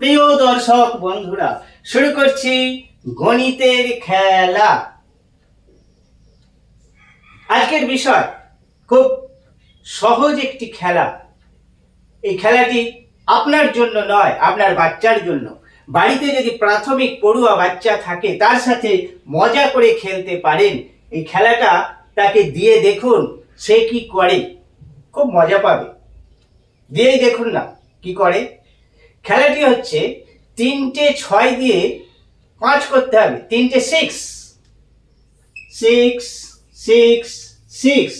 প্রিয় দর্শক বন্ধুরা, শুরু করছি গণিতের খেলা। আজকের বিষয় খুব সহজ একটি খেলা। এই খেলাটি আপনার জন্য নয়, আপনার বাচ্চার জন্য। বাড়িতে যদি প্রাথমিক পড়ুয়া বাচ্চা থাকে, তার সাথে মজা করে খেলতে পারেন। এই খেলাটা তাকে দিয়ে দেখুন সে কি করে। খুব মজা পাবে। দিয়েই দেখুন না, কি করে। খেলাটি হচ্ছে তিনটে ছয় দিয়ে পাঁচ করতে হবে। তিনটে সিক্স সিক্স সিক্স সিক্স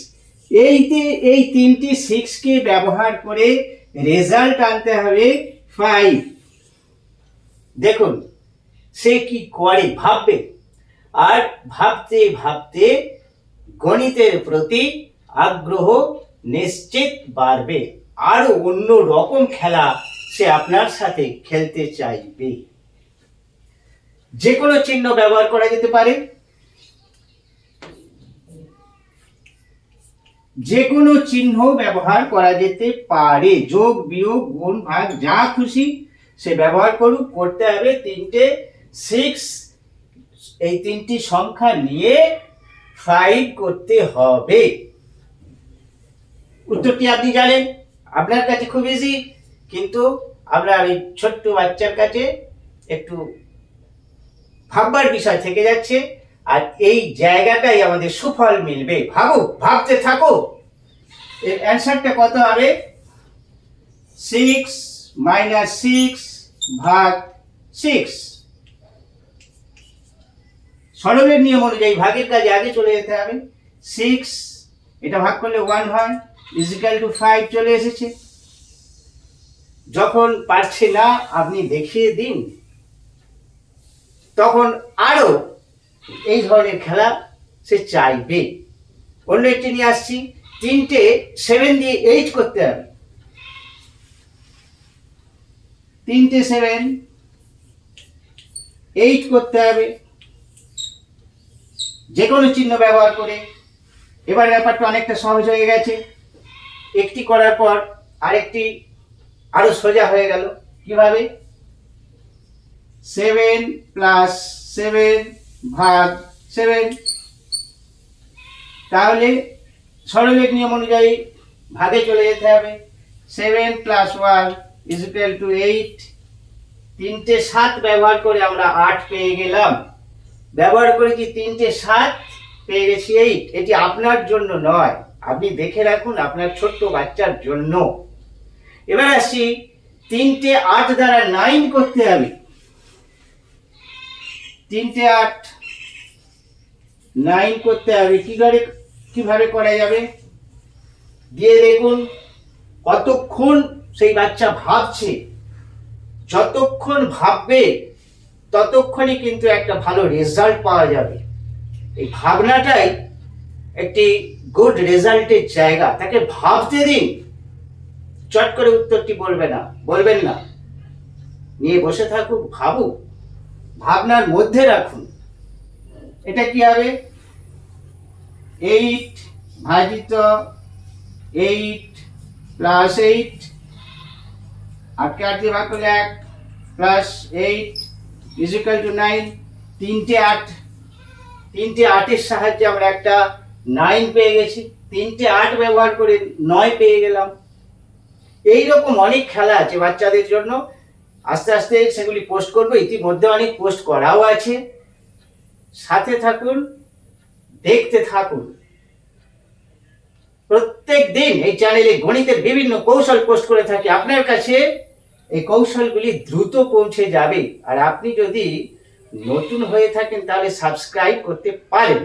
এইতে এই তিনটি সিক্সকে ব্যবহার করে রেজাল্ট আনতে হবে ফাইভ দেখুন, সে কি করে, ভাববে? আর ভাবতে ভাবতে গণিতের প্রতি আগ্রহ নিশ্চিত বাড়বে। আর অন্য রকম খেলা সে আপনার সাথে খেলতে চাইবে। যে কোনো চিহ্ন ব্যবহার করা যেতে পারে। যে কোনো চিহ্ন ব্যবহার করা যেতে পারে। যোগ, বিয়োগ, গুণ, ভাগ, যা খুশি সে ব্যবহার করুক। করতে হবে তিনটে সিক্স এই তিনটি সংখ্যা নিয়ে ফাইভ করতে হবে। উত্তরটি আপনি জানেন। আপনার কাছে খুব ইজি কিন্তু আপনার ওই ছোট্ট বাচ্চার কাছে একটু ভাববার বিষয় থেকে যাচ্ছে, আর এই জায়গাটাই আমাদের সুফল মিলবে। ভাবো, ভাবতে থাকো। এর অ্যান্সারটা কত হবে? সিক্স মাইনাস সিক্স ভাগ সিক্স সরলের নিয়ম অনুযায়ী ভাগের কাজে আগে চলে যেতে হবে। সিক্স এটা ভাগ করলে ওয়ান হয় ইজিক্যাল টু ফাইভ চলে এসেছে। যখন পারছে না, আপনি দেখিয়ে দিন। তখন আরও এই ধরনের খেলা সে চাইবে। অন্য একটি নিয়ে আসছি, তিনটে সেভেন দিয়ে এইট করতে হবে। তিনটে সেভেন এইট করতে হবে। যে কোনো চিহ্ন ব্যবহার করে। এবার ব্যাপারটা অনেকটা সহজ হয়ে গেছে। একটি করার পর আরেকটি আরও সোজা হয়ে গেল। কীভাবে? সেভেন প্লাস সেভেন ভাগ সেভেন তাহলে সরলের নিয়ম অনুযায়ী ভাগে চলে যেতে হবে। Seven plus one is equal to eight তিনটে সাত ব্যবহার করে আমরা আট পেয়ে গেলাম। ব্যবহার করেছি তিনটে সাত পেয়ে গেছি এইট এটি আপনার জন্য নয়। আপনি দেখে রাখুন আপনার ছোট্ট বাচ্চার জন্য। এবার আসছি তিনটে আট দ্বারা নাইন করতে হবে। তিনটে আট নাইন করতে হবে। কি করে কীভাবে করা যাবে? দিয়ে দেখুন, কতক্ষণ সেই বাচ্চা ভাবছে। যতক্ষণ ভাববে, ততক্ষণই কিন্তু একটা ভালো রেজাল্ট পাওয়া যাবে। এই ভাবনাটাই একটি গুড রেজাল্টের জায়গা। তাকে ভাবতে দিন। চট করে উত্তরটি বলবে না, বলবেন না। নিয়ে বসে থাকুক, ভাবুক, ভাবনার মধ্যে রাখুন। এটা কি হবে? এইট ভাজিত এইট প্লাস এইট আটকে আট দিয়ে ভাগ করলে এক plus eight is equal to nine তিনটে আট। তিনটে আটের সাহায্যে আমরা একটা নাইন পেয়ে গেছি। তিনটে আট ব্যবহার করে নয় পেয়ে গেলাম। এই রকম অনেক খেলা আছে বাচ্চাদের জন্য। আস্তে আস্তে সেগুলি পোস্ট করব। ইতিমধ্যে অনেক পোস্ট করাও আছে। সাথে থাকুন, দেখতে থাকুন। প্রত্যেক দিন এই চ্যানেলে গণিতের বিভিন্ন কৌশল পোস্ট করে থাকি। আপনার কাছে এই কৌশলগুলি দ্রুত পৌঁছে যাবে। আর আপনি যদি নতুন হয়ে থাকেন, তাহলে সাবস্ক্রাইব করতে পারেন।